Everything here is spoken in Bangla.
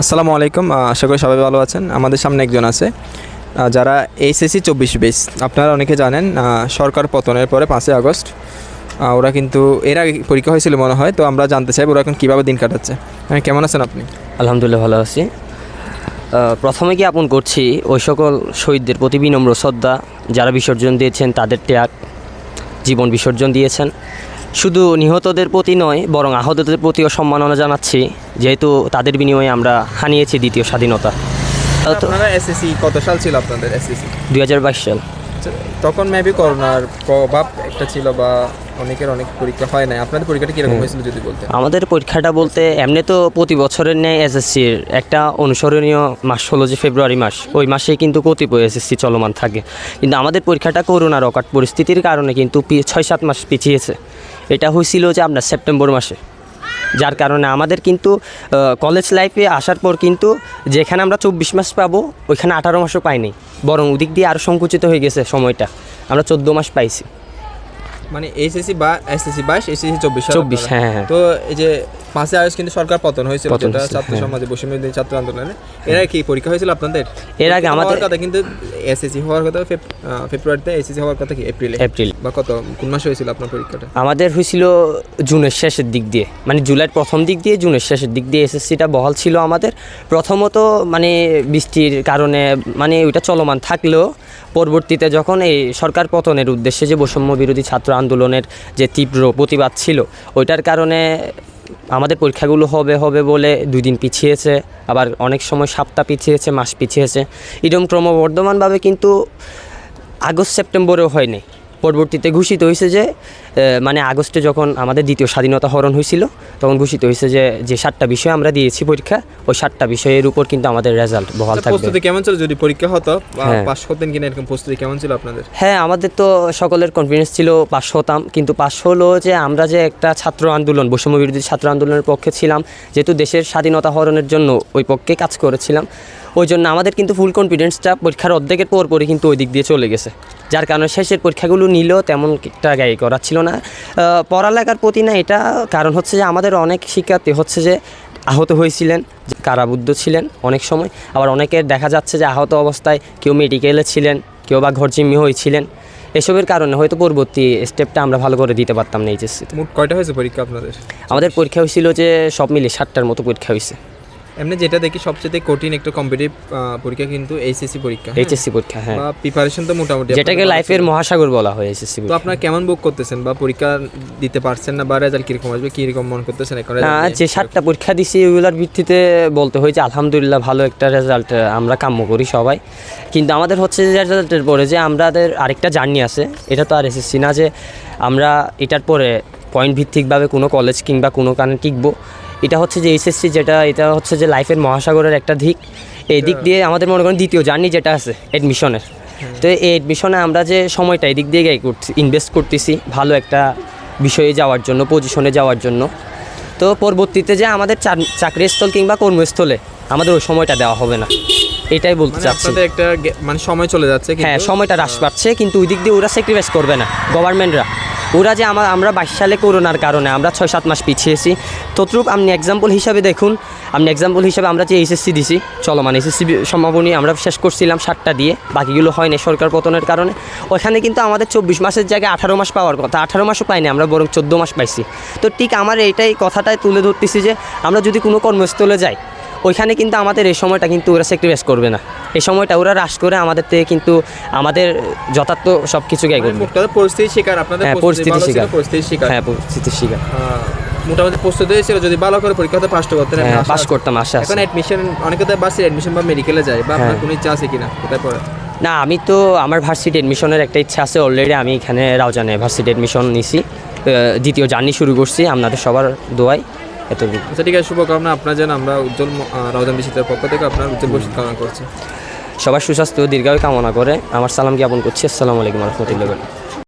আসসালামু আলাইকুম আশা করি সবাই ভালো আছেন। আমাদের সামনে একজন আছে যারা এইচএসসি চব্বিশ বেস। আপনারা অনেকে জানেন সরকার পতনের পরে পাঁচই আগস্ট ওরা কিন্তু এর আগে পরীক্ষা হয়েছিল মনে হয়, তো আমরা জানতে চাই ওরা এখন কীভাবে দিন কাটাচ্ছে। হ্যাঁ কেমন আছেন আপনি? আলহামদুলিল্লাহ ভালো আছি। প্রথমে জ্ঞাপন করছি, ওই সকল শহীদদের প্রতি বিনম্র শ্রদ্ধা, যারা বিসর্জন দিয়েছেন, তাদের ত্যাগ, জীবন বিসর্জন দিয়েছেন। শুধু নিহতদের প্রতি নয় বরং আহতদের প্রতিও সম্মাননা জানাচ্ছি যেহেতু তাদের বিনিময়ে আমরা হানিয়েছি দ্বিতীয় স্বাধীনতা। আপনারা এসএসসি কত সাল ছিল আপনাদের এসএসসি? দুই বাইশ সাল। তখন মেবি করোনার প্রভাব একটা ছিল বা অনেকের অনেক পরীক্ষা হয় নাই। আপনাদের পরীক্ষাটা কীরকম হয়েছিল যদি বলতে আমাদের পরীক্ষাটা বলতে এমনি তো প্রতি বছরের ন্যায় এসএসসির একটা অনুসরণীয় মাস হলো যে ফেব্রুয়ারি মাস। ওই মাসে কিন্তু কতিপয় এসএসসি চলমান থাকে। কিন্তু আমাদের পরীক্ষাটা করোনার অকাট পরিস্থিতির কারণে কিন্তু ছয় সাত মাস পিছিয়েছে। এটা হয়েছিল যে আপনার সেপ্টেম্বর মাসে। যার কারণে আমাদের কিন্তু কলেজ লাইফে আসার পর কিন্তু যেখানে আমরা চব্বিশ মাস পাবো ওইখানে আঠারো মাসও পাইনি। বরং ওদিক দিয়ে আরও সংকুচিত হয়ে গেছে সময়টা। আমরা চোদ্দ মাস পাইছি। মানে এইচএসসি বা এসএসসি বাইশ এসএসসি চব্বিশ 24, হ্যাঁ, হ্যাঁ। তো এই যে পাঁচই আগস্ট কিন্তু সরকার পতন হয়েছিল যেটা ছাত্র হ্যাঁ। সমাজে বৈষম্য ছাত্র আন্দোলনে। এর আগে কি পরীক্ষা হয়েছিল আপনাদের? এর আগে আমাদের- কথা কিন্তু এসএসসি হওয়ার কথা ফেব্রুয়ারিতে এসএসসি হওয়ার কথা কি? এপ্রিলে এপ্রিল বা কত কোন মাসে হয়েছিল আপনার পরীক্ষাটা? আমাদের হয়েছিল জুনের শেষের দিক দিয়ে মানে জুলাইয়ের প্রথম দিক দিয়ে জুনের শেষের দিক দিয়ে এসএসসিটা বহাল ছিল আমাদের। প্রথমত মানে বৃষ্টির কারণে মানে ওইটা চলমান থাকলেও পরবর্তীতে যখন এই সরকার পতনের উদ্দেশ্যে যে বৈষম্য বিরোধী ছাত্র আন্দোলনের যে তীব্র প্রতিবাদ ছিল, ওইটার কারণে আমাদের পরীক্ষাগুলো হবে হবে বলে দুই দিন পিছিয়েছে, আবার অনেক সময় সপ্তাহ পিছিয়েছে, মাস পিছিয়েছে। এরকম ক্রমবর্ধমানভাবে কিন্তু আগস্ট, সেপ্টেম্বরেও হয়নি। পরবর্তীতে ঘোষিত হয়েছে যে মানে আগস্টে যখন আমাদের দ্বিতীয় স্বাধীনতা হরণ হয়েছিল তখন ঘোষিত হয়েছে যে যে সাতটা বিষয় আমরা দিয়েছি পরীক্ষা ওই সাতটা বিষয়ের উপর কিন্তু আমাদের রেজাল্ট বহাল আচ্ছা, থাকবে। প্রস্তুতি কেমন ছিল? যদি পরীক্ষা হতো হ্যাঁ। পাস করতেন কিনা এরকম প্রস্তুতি কেমন ছিল আপনাদের? হ্যাঁ আমাদের তো সকলের কনফিডেন্স ছিল পাশ হতাম কিন্তু পাশ হলো যে আমরা যে একটা ছাত্র আন্দোলন বৈষম্য বিরোধী ছাত্র আন্দোলনের পক্ষে ছিলাম যেহেতু দেশের স্বাধীনতা হরণের জন্য ওই পক্ষে কাজ করেছিলাম ওই জন্য আমাদের কিন্তু ফুল কনফিডেন্সটা পরীক্ষার অর্ধেকের পর পরই কিন্তু ওই দিক দিয়ে চলে গেছে। যার কারণে শেষের পরীক্ষাগুলো নিলেও তেমন একটা গায়ে করা ছিল না। পড়ালেখার প্রতি না এটা কারণ হচ্ছে যে আমাদের অনেক শিক্ষার্থী হচ্ছে যে আহত হয়েছিলেন যে কারাবুদ্ধ ছিলেন অনেক সময়। আবার অনেকের দেখা যাচ্ছে যে আহত অবস্থায় কেউ মেডিকেলে ছিলেন কেউ বা ঘরজিম্মি হয়েছিলেন এসবের কারণে হয়তো পরবর্তী স্টেপটা আমরা ভালো করে দিতে পারতাম না এইচএসসিতে মোট কয়টা হয়েছে পরীক্ষা আপনাদের? আমাদের পরীক্ষা হয়েছিল যে সব মিলে সাতটার মতো পরীক্ষা হয়েছে। এমনি যেটা দেখি সবচেয়ে কঠিন একটা কম্পিটিভ পরীক্ষা কিন্তু এইচএসসি পরীক্ষা হ্যাঁ? এইচএসসি পরীক্ষা হ্যাঁ। বা প্রিপারেশন তো মোটামুটি যেটাকে ভালো লাইফের মহাসাগর বলা হয় এইচএসসি তো আপনারা কেমন বুক করতেছেন বা পরীক্ষা দিতে পারছেন না বা রেজাল্ট কীরকম আসবে কীরকম মন করতেছেন এখন নিয়ে? যে সাতটা পরীক্ষা দিছি ওইগুলোর ভিত্তিতে বলতে হয়েছে আলহামদুলিল্লাহ ভালো একটা রেজাল্ট আমরা কাম্য করি সবাই। কিন্তু আমাদের হচ্ছে যে রেজাল্টের পরে যে আমাদের আরেকটা জার্নি আছে এটা তো আর এসএসসি না যে আমরা এটার পরে পয়েন্ট ভিত্তিকভাবে কোনো কলেজ কিংবা কোনো কানে টিকবো। এটা হচ্ছে যে এইচএসসি যেটা এটা হচ্ছে যে লাইফের মহাসাগরের একটা দিক। এই দিক দিয়ে আমাদের মনে করেন দ্বিতীয় জার্নি যেটা আছে অ্যাডমিশনের তো এই অ্যাডমিশনে আমরা যে সময়টা এই দিক দিয়ে গাই করছি ইনভেস্ট করতেছি ভালো একটা বিষয়ে যাওয়ার জন্য পজিশনে যাওয়ার জন্য। তো পরবর্তীতে যে আমাদের চাকরিস্থল কিংবা কর্মস্থলে আমাদের ওই সময়টা দেওয়া হবে না। এটাই বলতে মানে চাচ্ছি। একটা মানে সময় চলে যাচ্ছে হ্যাঁ সময়টা হ্রাস পাচ্ছে কিন্তু ওই দিক দিয়ে ওরা স্যাক্রিফাইস করবে না গভর্নমেন্টরা ওরা যে আমার আমরা বাইশ সালে করোনার কারণে আমরা ছয় সাত মাস পিছিয়েছি। তদ্রূপ আপনি এক্সাম্পল হিসাবে দেখুন। আপনি এক্সাম্পল হিসাবে আমরা যে এইচএসসি দিছি, চলমান এইচএসসি সমাপনী আমরা শেষ করছিলাম সাতটা দিয়ে, বাকিগুলো হয়নি সরকার পতনের কারণে। ওখানে কিন্তু আমাদের চব্বিশ মাসের জায়গায় আঠারো মাস পাওয়ার কথা। আঠারো মাসও পাইনি আমরা, বরং চোদ্দ মাস পাইছি। তো ঠিক আমার এইটাই কথাটাই তুলে ধরতেছি যে, আমরা যদি কোনো কর্মস্থলে যাই ওইখানে কিন্তু আমাদের এই সময়টা কিন্তু ওরা স্যাক্রিফাইস করবে না। এই সময়টা ওরা হ্রাস করে আমাদের থেকে কিন্তু আমাদের যথার্থ সব কিছু মানে করবে। মোট পরিস্থিতি শিকার আপনাদের হ্যাঁ পরিস্থিতি পরিস্থিতি ভালো শিকার। পরিস্থিতি শিকার। হ্যাঁ পরিস্থিতির শিকার। মোটামুটি প্রস্তুতি হয়েছিল যদি ভালো করে পরীক্ষাতে পাস করতেন। আমি হ্যাঁ পাস করতাম আশা এখন অ্যাডমিশন অনেকে তো বাসে অ্যাডমিশন বা মেডিকেলে যায় বা আপনার হ্যাঁ। কোনো ইচ্ছা আছে কিনা কোথায় পড়ে না আমি তো আমার ভার্সিটি এডমিশনের একটা ইচ্ছা আছে অলরেডি আমি এখানে রাউজানে ভার্সিটি এডমিশন নিছি। দ্বিতীয় জার্নি শুরু করছি আপনাদের সবার দোয়াই এতটুকু। আচ্ছা ঠিক আছে শুভকামনা। আপনার যেন আমরা উজ্জ্বল বিশ্বের রাউজান বিশ্ববিদ্যালয়ের পক্ষ থেকে আপনার উজ্জ্বল ভবিষ্যৎ কামনা করছি। সবার সুস্বাস্থ্য ও দীর্ঘায়ু কামনা করে। আমার সালাম জ্ঞাপন করছি। আসসালামু আলাইকুম রহমতুল্লাহ